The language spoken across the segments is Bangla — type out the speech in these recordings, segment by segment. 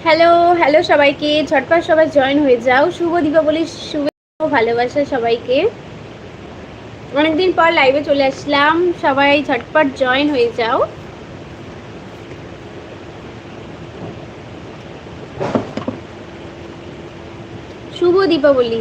হ্যালো হ্যালো সবাইকে। ঝটপট সবাই জয়েন হয়ে যাও। শুভ দীপাবলি শুভ ভালোবাসা সবাইকে। অনেকদিন পর লাইভে চলে আসলাম। সবাই ঝটপট জয়েন হয়ে যাও। শুভ দীপাবলি।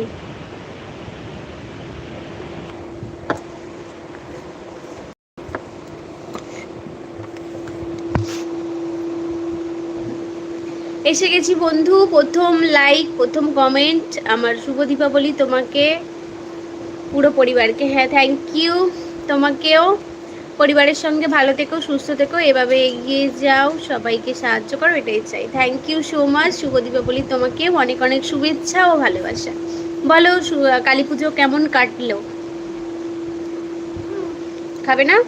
এসে গেছি বন্ধু, প্রথম লাইক প্রথম কমেন্ট আমার শুভ দীপাবলি তোমাকে, পুরো পরিবারকে। হ্যাঁ থ্যাংক ইউ তোমাকেও। পরিবারের সঙ্গে ভালো থেকো, সুস্থ থেকো, এভাবে এগিয়ে যাও, সবাইকে সাহায্য করো, এটাই চাই। থ্যাংক ইউ সো মাচ শুভ দীপাবলি তোমাকে, অনেক অনেক শুভেচ্ছা ও ভালোবাসা। বলো কালী পুজো কেমন কাটলো? খাবে না?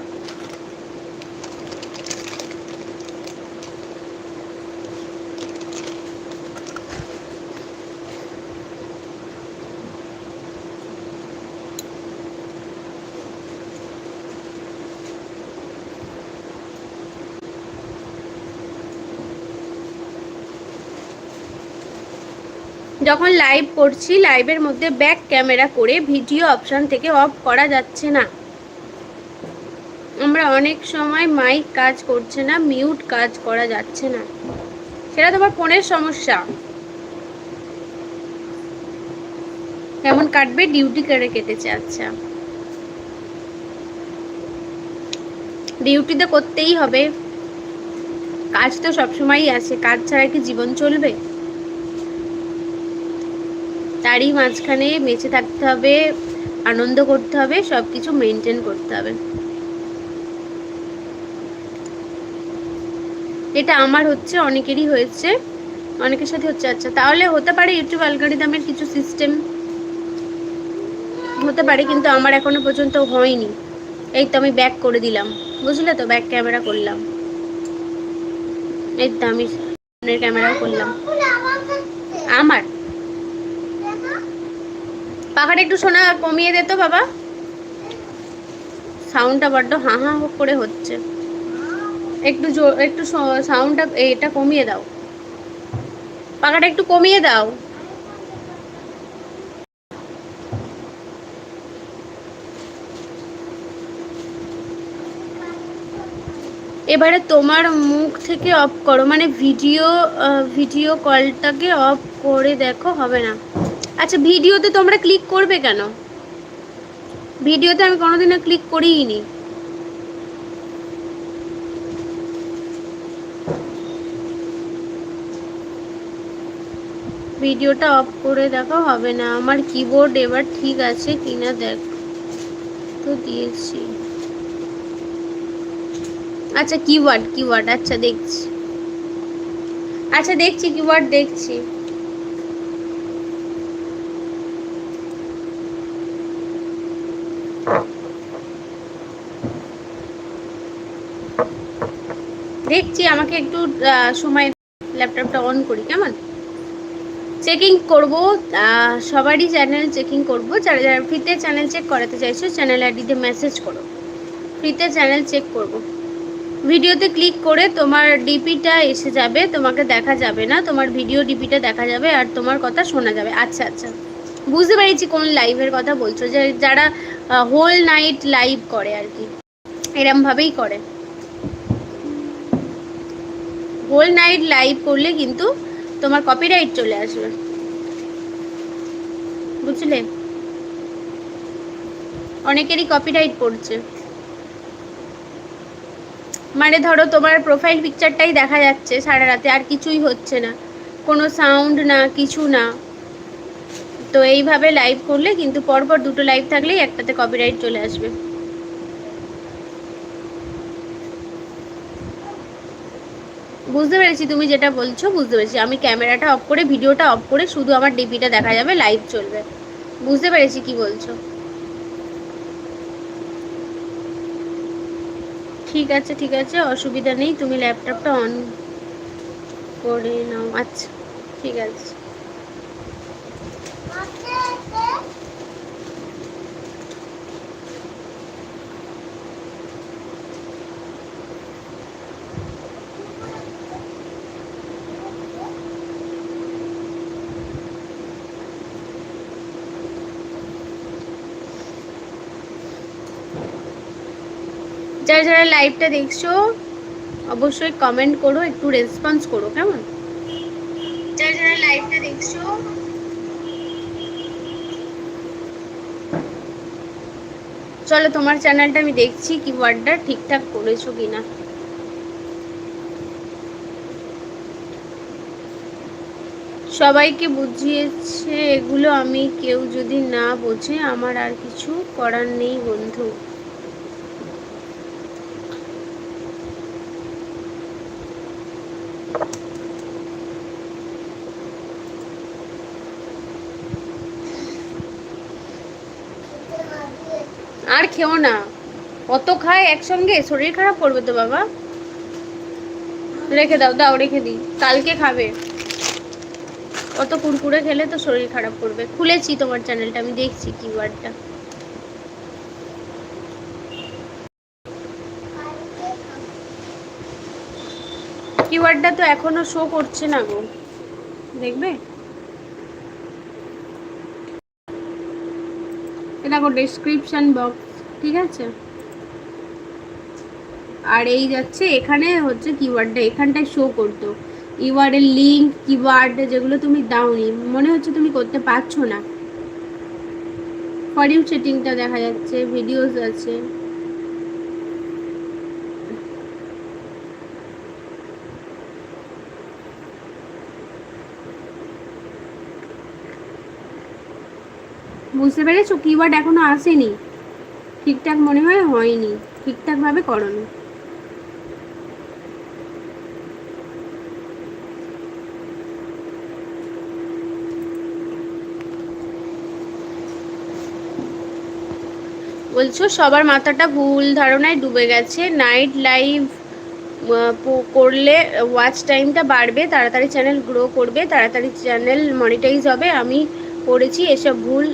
যখন লাইভ করছি লাইভের মধ্যে ব্যাক ক্যামেরা করে ভিডিও অপশান থেকে অফ করা যাচ্ছে না। আমরা অনেক সময় মাইক কাজ করছে না মিউট কাজ করা যাচ্ছে না। সেটা তোমার ফোনের সমস্যা। কেমন কাটবে? ডিউটি করে কেটেছে আচ্ছা। ডিউটি তো করতেই হবে। কাজ তো সবসময়ই আছে, কাজ ছাড়া কি জীবন চলবে? তারই মাঝখানে বেঁচে থাকতে হবে, আনন্দ করতে হবে সব কিছু মেনটেন করতে হবে। এটা আমার হচ্ছে, অনেকেরই হয়েছে, অনেকের সাথে হচ্ছে। আচ্ছা তাহলে হতে পারে ইউটিউব অ্যালগোরিদমের কিছু সিস্টেম হতে পারে, কিন্তু আমার এখনও পর্যন্ত হয়নি। এই তো আমি ব্যাক করে দিলাম। বুঝলে তো? ব্যাক ক্যামেরা করলাম। এই তো আমি ক্যামেরা করলাম। আমার? পাখাটা একটু শোনা কমিয়ে দে তো, বাবা। সাউন্ডটা বড্ড হাঁ হাঁ করে হচ্ছে। একটু একটু সাউন্ডটা এটা কমিয়ে দাও। পাখাটা একটু কমিয়ে দাও। এবারে তোমার মুখ থেকে অফ করো মানে ভিডিও ভিডিও কলটাকে অফ করে দেখো, হবে না। আচ্ছা ভিডিওতে তোমরা ক্লিক করবে কেন? ভিডিওতে আমি কোনোদিনও ক্লিক করিই নি ভিডিওটা অফ করে দেখো, হবে না। আমার কিবোর্ড এবার ঠিক আছে কিনা দেখ। তো দিয়েছি। আচ্ছা কিওয়ার্ড কিওয়ার্ড আচ্ছা দেখছি। আচ্ছা দেখছি কিওয়ার্ড দেখছি। দেখছি, আমাকে একটু সময় ল্যাপটপটা অন করি, কেমন? চেকিং করব সবারই চ্যানেল চেকিং করব। যারা যারা ফ্রিতে চ্যানেল চেক করাতে চাইছো চ্যানেল আইডিতে মেসেজ করো। ফ্রিতে চ্যানেল চেক করব। ভিডিওতে ক্লিক করে তোমার ডিপিটা এসে যাবে, তোমাকে দেখা যাবে না, তোমার ভিডিও ডিপিটা দেখা যাবে আর তোমার কথা শোনা যাবে। আচ্ছা আচ্ছা। বুঝতে পেরেছি কোন লাইভের কথা বলছো, যে, যারা হোল নাইট লাইভ করে আর কি। এরমভাবেই করে। হোল নাইট লাইভ করলে কিন্তু তোমার কপিরাইট চলে আসবে। বুঝলে? অনেকেরই কপিরাইট পড়ছে। মানে ধরো তোমার প্রোফাইল পিকচারটাই দেখা যাচ্ছে সারা রাতে, আর কিছুই হচ্ছে না। কোনো সাউন্ড না, কিছু না। তো এইভাবে লাইভ করলে কিন্তু পরপর দুটো লাইভ থাকলেই একটাতে কপিরাইট চলে আসবে। বুঝতে পেরেছি তুমি যেটা বলছো, বুঝতে পেরেছি। আমি ক্যামেরাটা অফ করে, ভিডিওটা অফ করে শুধু আমার ডিপিটা দেখা যাবে লাইভ চলবে। বুঝতে পেরেছি কি বলছো। ঠিক আছে ঠিক আছে, অসুবিধা নেই। তুমি ল্যাপটপটা অন করে নাও। আচ্ছা ঠিক আছে। যারা যারা লাইভটা দেখছ, অবশ্যই কমেন্ট করো, একটু রেসপন্স করো, কেমন? যারা যারা লাইভটা দেখছ, চলো তোমার চ্যানেলটা আমি দেখছি কিওয়ার্ডটা ঠিকঠাক করেছ কিনা। সবাইকে বুঝিয়েছে, এগুলো আমি কেউ যদি না বোঝে, আমার আর কিছু করার নেই, বন্ধু। আর খেও না। অত খায় একসঙ্গে? শরীর খারাপ করবে তো বাবা। রেখে দাও দাও, রেখে দিই। কালকে খাবে। অত কুরকুরে খেলে তো শরীর খারাপ করবে। খুলেছি তোমার চ্যানেলটা আমি দেখছি কিওয়ার্ডটা কিওয়ার্ডটা তো এখনও শো করছে না গো। দেখবে? গো ডেসক্রিপশন বক্স ঠিক আছে? আর এই যাচ্ছে, এখানে হচ্ছে কিওয়ার্ডটা এখানটায় শো করতো। ইওয়ার্ডের লিঙ্ক কিওয়ার্ড যেগুলো তুমি দাওনি, মনে হচ্ছে তুমি করতে পারছ না। ফর ইউ সেটিংটা দেখা যাচ্ছে ভিডিওস আছে। বুঝতে পেরেছ? কিওয়ার্ড এখনও আসেনি। ঠিকঠাক মনে হয় হয়নি। ঠিকঠাকভাবে করনি। বলছো সবার মাথাটা ভুল ধারণায় ডুবে গেছে। নাইট লাইভ করলে ওয়াচ টাইমটা বাড়বে, তাড়াতাড়ি চ্যানেল গ্রো করবে, তাড়াতাড়ি চ্যানেল মনিটাইজ হবে। আমি করেছি, এসব ভুল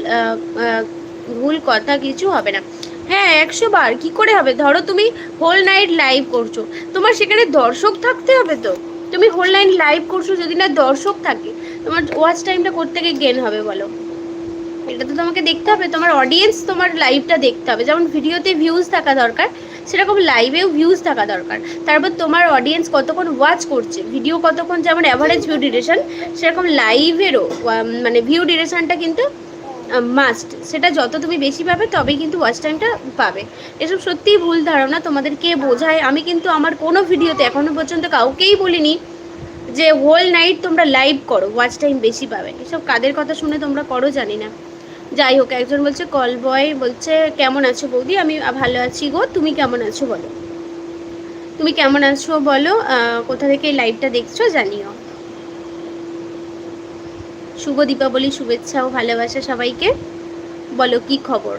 ভুল কথা কিছু হবে না। হ্যাঁ একশো বার, কী করে হবে? ধরো তুমি হোল নাইট লাইভ করছ। তোমার সেখানে দর্শক থাকতে হবে তো? তুমি হোল নাইট লাইভ করছ, যদি না দর্শক থাকে, তোমার ওয়াচ টাইমটা করতে গিয়ে গেন হবে বলো? এটা তো তোমাকে দেখতে হবে, তোমার অডিয়েন্স তোমার লাইভটা দেখতে হবে। যেমন ভিডিওতে ভিউজ থাকা দরকার সেরকম লাইভেও ভিউজ থাকা দরকার। তারপর তোমার অডিয়েন্স কতক্ষণ ওয়াচ করছে? ভিডিও কতক্ষণ যেমন অ্যাভারেজ ভিউ ডিউরেশন সেরকম লাইভেরও মানে ভিউ ডিউরেশনটা কিন্তু মাস্ট সেটা যত তুমি বেশি পাবে, তবেই কিন্তু ওয়াচ টাইমটা পাবে। এসব সত্যিই ভুল ধারণা তোমাদেরকে বোঝায়। আমি কিন্তু আমার কোনো ভিডিওতে এখনও পর্যন্ত কাউকেই বলিনি যে হোল নাইট তোমরা লাইভ করো ওয়াচ টাইম বেশি পাবে। এসব কাদের কথা শুনে তোমরা করো জানি না। যাই হোক, একজন বলছে কল বয় বলছে, কেমন আছো বৌদি? আমি ভালো আছি গো। তুমি কেমন আছো বলো? তুমি কেমন আছো বলো? কোথা থেকে লাইভটা দেখছ জানিও। শুভ দীপাবলি, শুভেচ্ছা ও ভালোবাসা সবাইকে। বলো, কি খবর?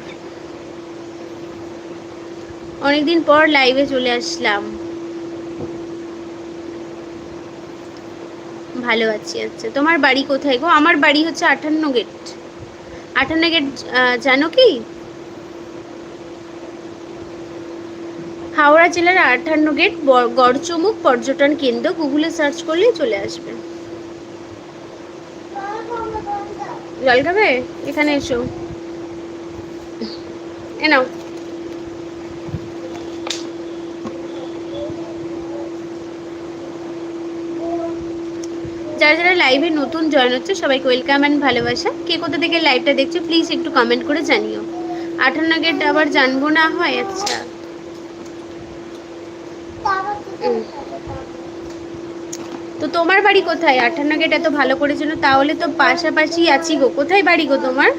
অনেকদিন পর লাইভে চলে আসলাম। ভালো আছি আচ্ছা। তোমার বাড়ি কোথায় গো? আমার বাড়ি হচ্ছে আটান্ন গেট। আটান্ন গেট জানো কি? হাওড়া জেলার আঠান্ন গেট গড়চমুখ পর্যটন কেন্দ্র গুগলে সার্চ করলেই চলে আসবে। জল খাবে এখানে এসো। এ নাও। যারা যারা লাইভে নতুন জয়েন হচ্ছে, সবাইকে ওয়েলকাম অ্যান্ড ভালোবাসা। কে কোথা থেকে লাইভটা দেখছ প্লিজ একটু কমেন্ট করে জানিও। আঠান্ন গেট আবার জানব না হয় আচ্ছা। তো তোমার বাড়ি কোথায়? আঠান্ন গেট এত ভালো করে জন্য তাহলে তো পাশাপাশি আছি গো। কোথায় বাড়ি গো তোমার?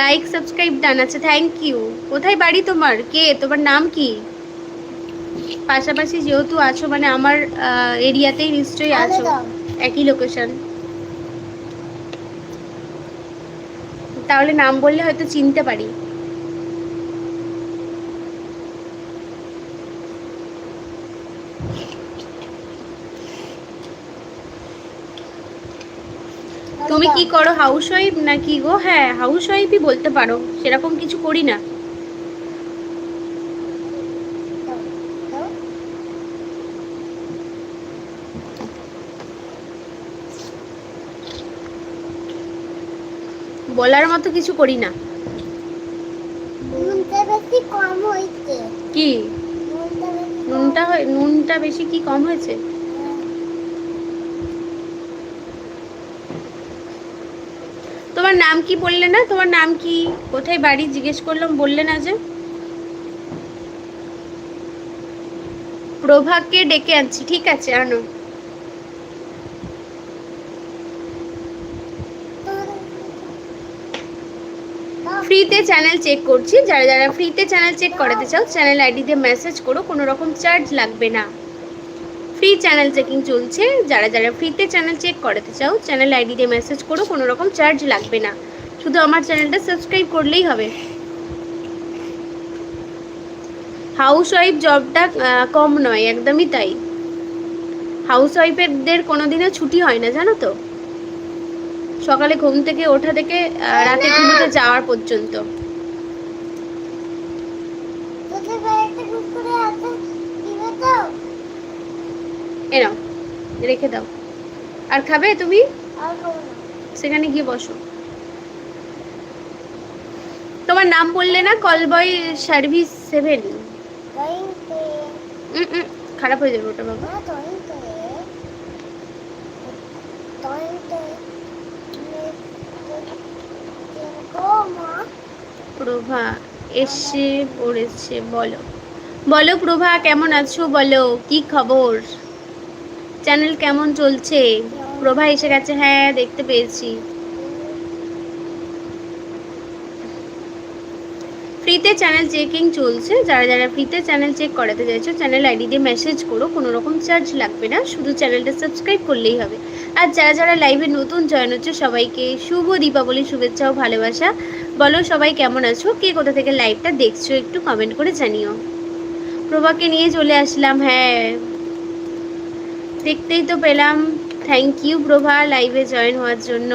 লাইক সাবস্ক্রাইব ডান আছে। থ্যাংক ইউ কোথায় বাড়ি তোমার? কে? তোমার নাম কি? পাশাপাশি যেহেতু আছো মানে আমার এরিয়াতেই নিশ্চয়ই আছো। একই লোকেশন তাহলে নাম বললে হয়তো চিনতে পারি। তুমি কি করো হাউস ওয়াইফ নাকি গো? হ্যাঁ হাউস ওয়াইফই বলতে পারো। সেরকম কিছু করি না। বলার মতো কিছু করি না। বেশি কম হয়েছে। কি? নুনটা নুনটা নুনটা বেশি কি কম হয়েছে? হ্যাঁ। তোমার নাম কি বললে না? তোমার নাম কি? কোথায় বাড়ি? জিজ্ঞেস করলাম বললে না যে। প্রভাকে ডেকে আনছি ঠিক আছে আনো। ফ্রিতে চ্যানেল চেক করছি। যারা যারা ফ্রিতে চ্যানেল চেক করাতে চাও চ্যানেল আইডিতে মেসেজ করো, কোনো রকম চার্জ লাগবে না। ফ্রি চ্যানেল চেকিং চলছে। যারা যারা ফ্রিতে চ্যানেল চেক করাতে চাও চ্যানেল আইডিতে মেসেজ করো, কোনো রকম চার্জ লাগবে না। শুধু আমার চ্যানেলটা সাবস্ক্রাইব করলেই হবে। হাউস ওয়াইফ জবটা কম নয়, একদমই তাই। হাউস ওয়াইফেরদের কোনোদিনও ছুটি হয় না, জানো তো? সকালে ঘুম থেকে ওঠা থেকে রাতে ঘুমোতে যাওয়ার পর্যন্ত। তোদের বাড়িতে কুকুরে আছে দিবে তো? এ নাও রেখে দাও। আর খাবে তুমি? সেখানে গিয়ে বসো। তোমার নাম বললে না কলবয় সার্ভিস সেভেন খারাপ হয়ে যাবে ওটা বাবা মা ড্রয়িং তে ড্রয়িং তে গো মা প্রভা। এসে পড়েছে, বলো। বলো প্রভা, কেমন আছো? বলো, কি খবর? চ্যানেল কেমন চলছে? প্রভা এসে গেছে হ্যাঁ দেখতে পেয়েছি। ফ্রিতে চ্যানেল চেকিং চলছে। যারা যারা ফ্রিতে চ্যানেল চেক করাতে চাইছো, চ্যানেল আইডি দিয়ে মেসেজ করো, কোনো রকম চার্জ লাগবে না, শুধু চ্যানেলটা সাবস্ক্রাইব করলেই হবে। আর যারা যারা লাইভে নতুন জয়েন হচ্ছে, সবাইকে শুভ দীপাবলি, শুভেচ্ছা ও ভালোবাসা। বলো সবাই কেমন আছো? কে কোথা থেকে লাইভটা দেখছ একটু কমেন্ট করে জানিও। প্রভাকে নিয়ে চলে আসলাম হ্যাঁ। দেখতেই তো পেলাম। থ্যাংক ইউ প্রভা লাইভে জয়েন হওয়ার জন্য।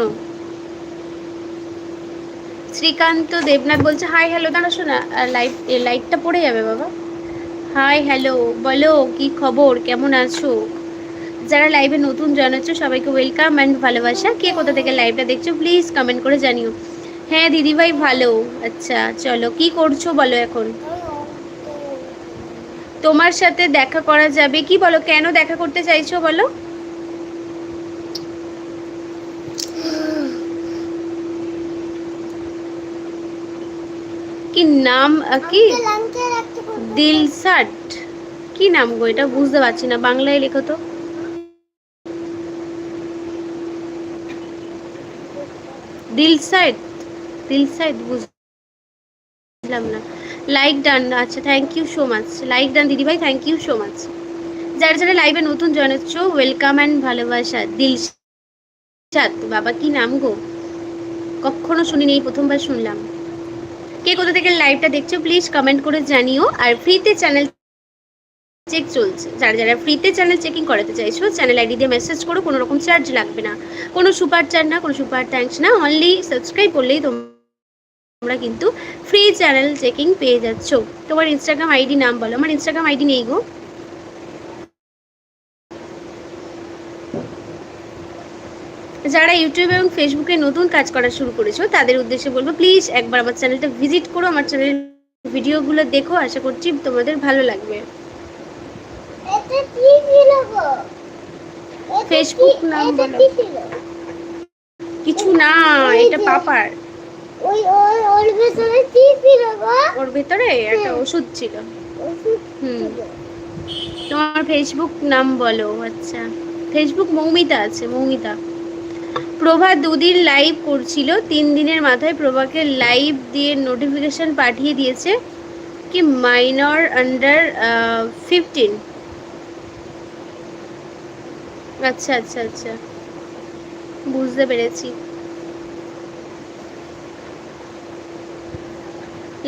শ্রীকান্ত দেবনাথ বলছে হাই হ্যালো দাঁড়া শোনা লাইট লাইটটা পড়ে যাবে বাবা। হাই হ্যালো বলো, কি খবর? কেমন আছো? যারা লাইভে নতুন জয়েন হচ্ছে, সবাইকে ওয়েলকাম অ্যান্ড ভালোবাসা। কে কোথা থেকে লাইভটা দেখছ প্লিজ কমেন্ট করে জানিও। হ্যাঁ দিদিভাই ভালো। আচ্ছা চলো, কি করছ বলো এখন? তোমার সাথে দেখা করা যাবে। কি বলো, কেন দেখা করতে চাইছো বলো? কি নাম কি? দিলসাট কি নাম গো এটা? বুঝতে পারছি না বাংলায় লেখো তো। দিলসাইড দিলসাইড বুঝলাম না। লাইক ডান আচ্ছা thank you so much like done দিদিভাই থ্যাংক ইউ সো মাচ যারা যারা লাইভে নতুন জয়েন হচ্ছ ওয়েলকাম অ্যান্ড ভালোবাসা। দিলসাদ বাবা কি নাম গো? কখনো শুনিনি এই প্রথমবার শুনলাম। কে কোথা থেকে লাইভটা দেখছ প্লিজ কমেন্ট করে জানিও। আর ফ্রিতে চ্যানেল চেক চলছে। যারা যারা ফ্রিতে চ্যানেল চেকিং করাতে চাইছো চ্যানেল আইডি দিয়ে মেসেজ করো, কোনো রকম চার্জ লাগবে না। কোনো সুপার চার্জ না, কোনো সুপার থ্যাঙ্কস না অনলি সাবস্ক্রাইব করলেই তোমরা কিন্তু ফ্রি চ্যানেল চেকিং পেয়ে যাচ্ছ। তোমার ইনস্টাগ্রাম আইডি নাম বলো। আমার ইনস্টাগ্রাম আইডি নেই গো। যারা ইউটিউব এবং ফেসবুকে নতুন কাজ করা শুরু করেছ তাদের উদ্দেশ্যে বলব প্লিজ একবার আমার চ্যানেলটা ভিজিট করো আমার চ্যানেলের ভিডিওগুলো দেখো আশা করছি তোমাদের ভালো লাগবে। ফেসবুক নাম বলো। কিছু না এটা পাপার। ওই ওই ওর ভেতরে কি ছিল গো? ওর ভেতরে একটা ওষুধ ছিল। হুম। তোমার ফেসবুক নাম বলো আচ্ছা। ফেসবুক মৌমিতা আছে মৌমিতা। প্রভা দুদিন লাইভ করছিল। তিন দিনের মাথায় প্রভাকে লাইভ দিয়ে নোটিফিকেশন পাঠিয়ে দিয়েছে কি মাইনর আন্ডার ফিফটিন আচ্ছা আচ্ছা আচ্ছা। বুঝতে পেরেছি।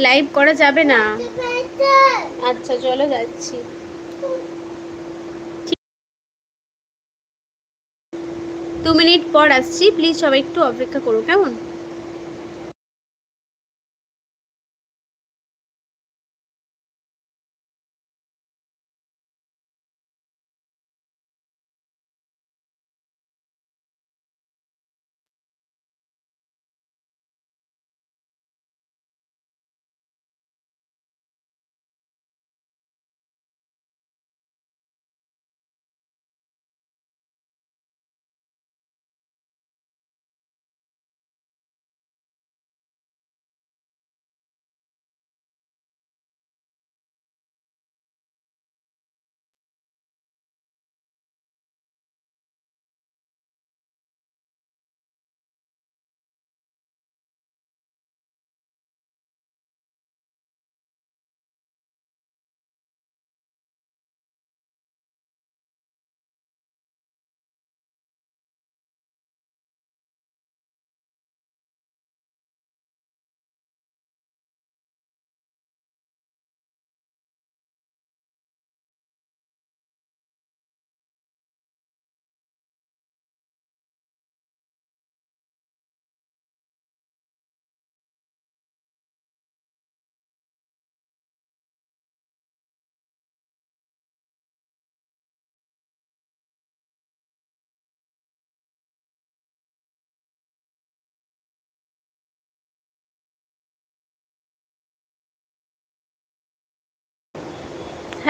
লাইভ করা যাবে না। আচ্ছা চলো যাচ্ছি। দু মিনিট পর আসছি। প্লিজ সবাই একটু অপেক্ষা করো কেমন?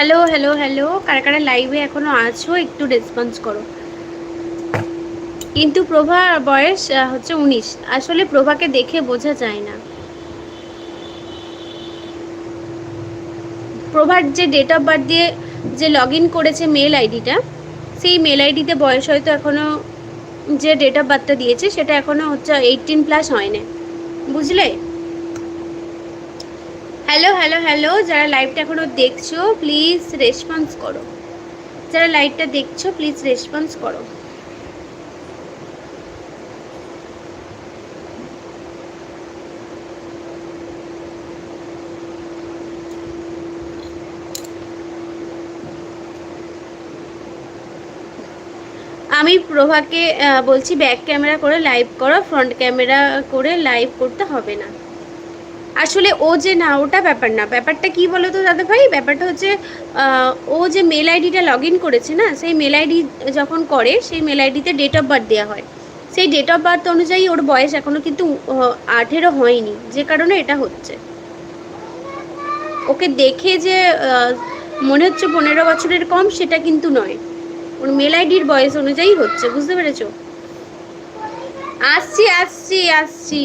হ্যালো হ্যালো হ্যালো কারা কারা লাইভে এখনও আছো, একটু রেসপন্স করো। কিন্তু প্রভা বয়স হচ্ছে উনিশ। আসলে প্রভাকে দেখে বোঝা যায় না। প্রভার যে ডেট অফ বার্থ দিয়ে যে লগ করেছে মেল আইডিটা সেই মেল আইডিতে বয়স হয়তো এখনও যে ডেট অফ বার্থটা দিয়েছে, সেটা এখনও হচ্ছে এইটিন প্লাস হয়নি বুঝলে? হ্যালো হ্যালো হ্যালো যারা লাইভটা এখনও দেখছ প্লিজ রেসপন্স করো। যারা লাইভটা দেখছ প্লিজ রেসপন্স করো। আমি প্রভাকে বলছি ব্যাক ক্যামেরা করে লাইভ করো ফ্রন্ট ক্যামেরা করে লাইভ করতে হবে না। আসলে ও যে না, ওটা ব্যাপার না। ব্যাপারটা কি বলো তো দাদা ভাই ব্যাপারটা হচ্ছে ও যে মেল আইডিটা লগ ইন করেছে না, সেই মেল আইডি যখন করে, সেই মেল আইডিতে ডেট অফ বার্থ দেওয়া হয়। সেই ডেট অফ বার্থ অনুযায়ী ওর বয়স এখনও কিন্তু আঠেরো হয়নি। যে কারণে এটা হচ্ছে। ওকে দেখে যে মনে হচ্ছে পনেরো বছরের কম, সেটা কিন্তু নয়। ওর মেল আইডির বয়স অনুযায়ী হচ্ছে, বুঝতে পেরেছ? আসছি আসছি আসছি।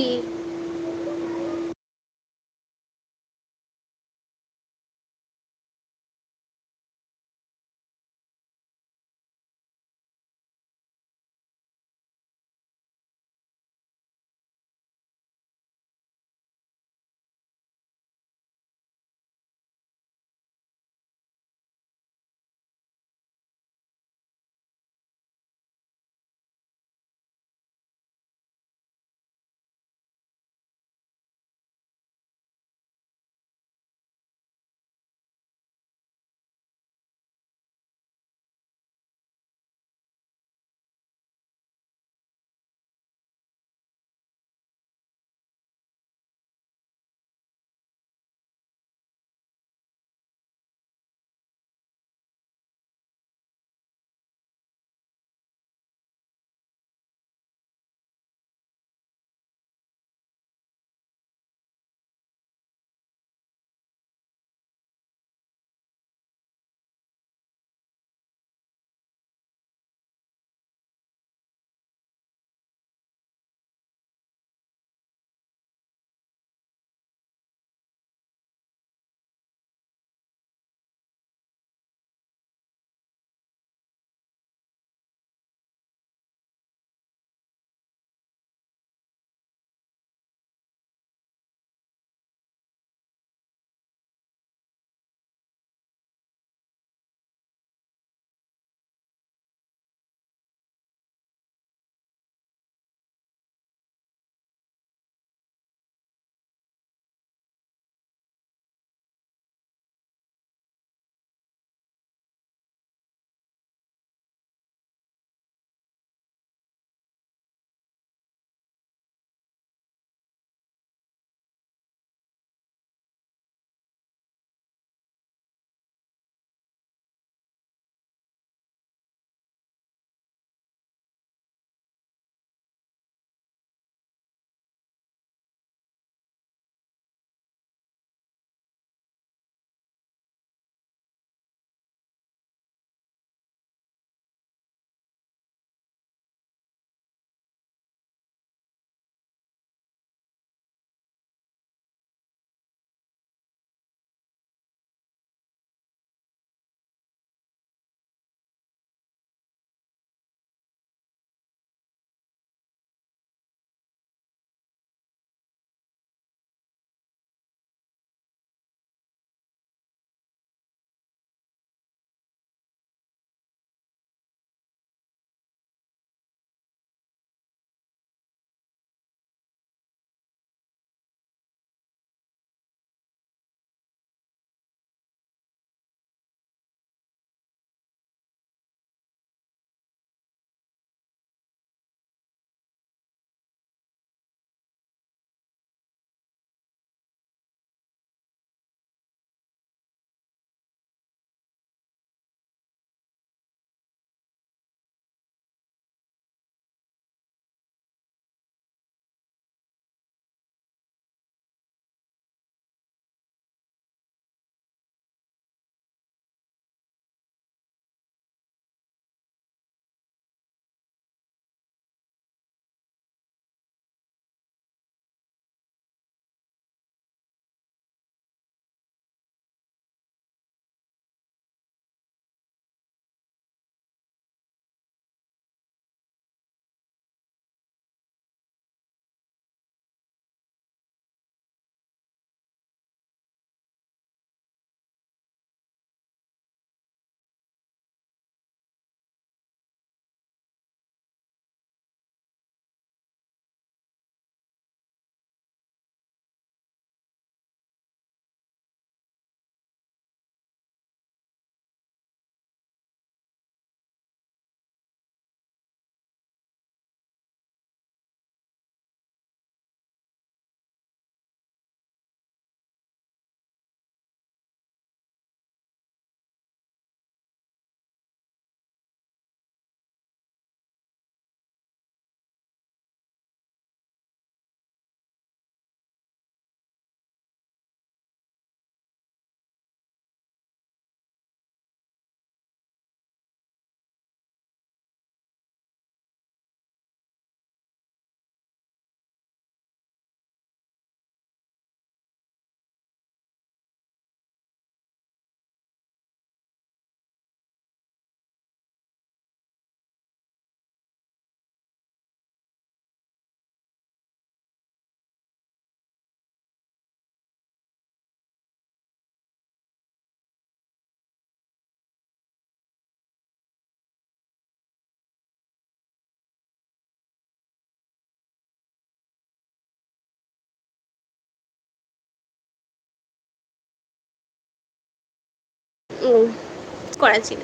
করা ছিল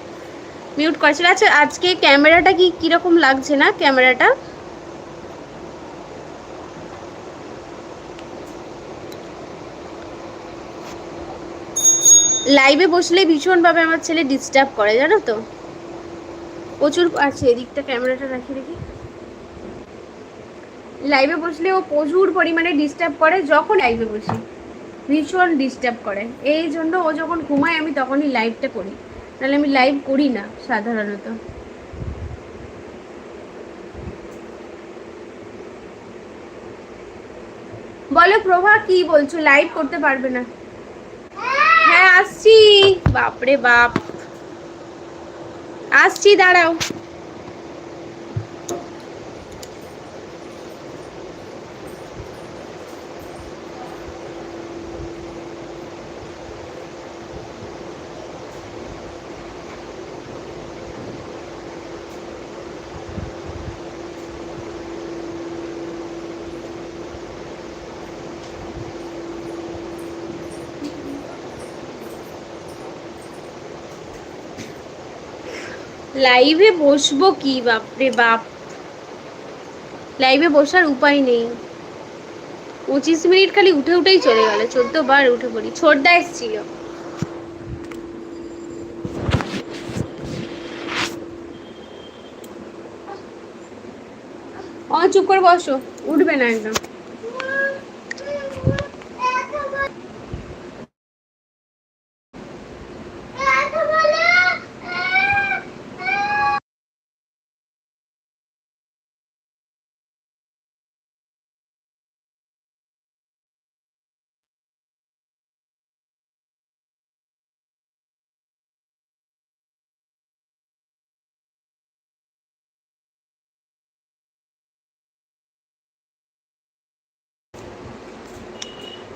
মিউট করা ছিল আচ্ছা আজকে ক্যামেরাটা কি কীরকম লাগছে না ক্যামেরাটা? লাইভে বসলে ভীষণভাবে আমার ছেলে ডিস্টার্ব করে, জানো তো? প্রচুর আছে এদিকটা ক্যামেরাটা রাখি দেখি। লাইভে বসলে ও প্রচুর পরিমাণে ডিস্টার্ব করে, যখন লাইভে বসি। ভীষণ ডিস্টার্ব করে। এই জন্য ও যখন ঘুমায়, আমি তখনই লাইভটা করি। নাহলে আমি লাইভ করি না, সাধারণত। বলো প্রভা, কি বলছো? লাইভ করতে পারবে না। হ্যাঁ আসছি। বাপরে বাপ। আসছি, দাঁড়াও। লাইভে বসবো কি, বাপরে বাপ? লাইভে বসার উপায় নেই। পঁচিশ মিনিট খালি উঠে উঠেই চলে গেল, চোদ্দ বার উঠে পড়ি, ছোটদা এসছিল। চুপ করে বসো, উঠবে না একদম।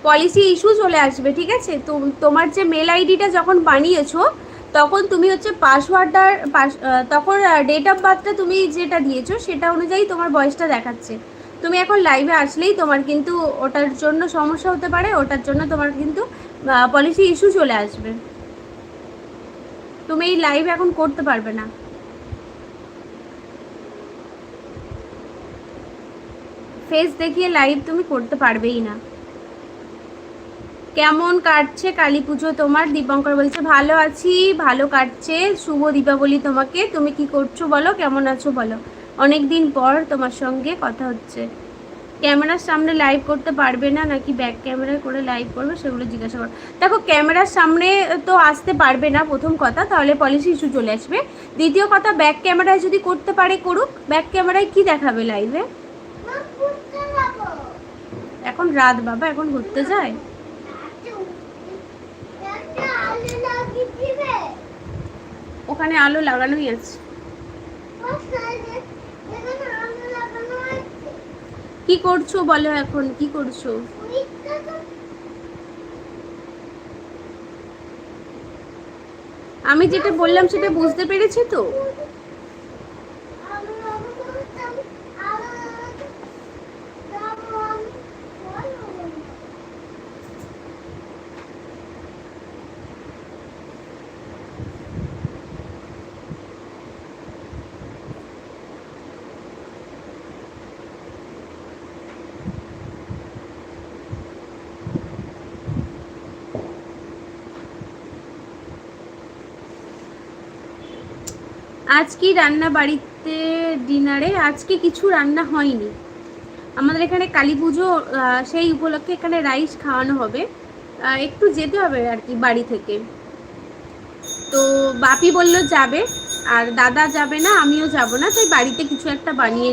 পলিসি ইস্যু চলে আসবে, ঠিক আছে? তো তোমার যে মেল আইডিটা যখন বানিয়েছো, তখন তুমি হচ্ছে পাসওয়ার্ডটার তখন ডেট অফ বার্থটা তুমি যেটা দিয়েছ, সেটা অনুযায়ী তোমার বয়সটা দেখাচ্ছে। তুমি এখন লাইভে আসলেই তোমার কিন্তু ওটার জন্য সমস্যা হতে পারে, ওটার জন্য তোমার কিন্তু পলিসি ইস্যু চলে আসবে। তুমি এই লাইভ এখন করতে পারবে না। ফেস দেখিয়ে লাইভ তুমি করতে পারবেই না। কেমন কাটছে কালী পুজো তোমার? দীপঙ্কর বলছে ভালো আছি ভালো কাটছে। শুভ দীপাবলি তোমাকে। তুমি কি করছ বলো? কেমন আছো বলো? অনেক দিন পর তোমার সঙ্গে কথা হচ্ছে। ক্যামেরার সামনে লাইভ করতে পারবে না? নাকি ব্যাক ক্যামেরায় করে লাইভ করবে? সেগুলো জিজ্ঞাসা করো। দেখো ক্যামেরার সামনে তো আসতে পারবে না প্রথম কথা তাহলে পলিসি ইস্যু চলে আসবে। দ্বিতীয় কথা ব্যাক ক্যামেরায় যদি করতে পারে করুক ব্যাক ক্যামেরায় কি দেখাবে লাইভে এখন রাত বাবা এখন ঘুরতে যায়? ওখানে আলো লাগানোই আছে। কি করছ বলো এখন? কি করছ? আমি যেটা বললাম সেটা বুঝতে পেরেছি তো? আজ কি রান্না বাড়িতে ডিনারে? আজকে কিছু রান্না হয়নি। আমাদের এখানে কালী পুজো সেই উপলক্ষে এখানে রাইস খাওয়ানো হবে। একটু যেতে হবে আর কি বাড়ি থেকে। তো বাপি বলল যাবে, আর দাদা যাবে না, আমিও যাব না, তাই বাড়িতে কিছু একটা বানিয়ে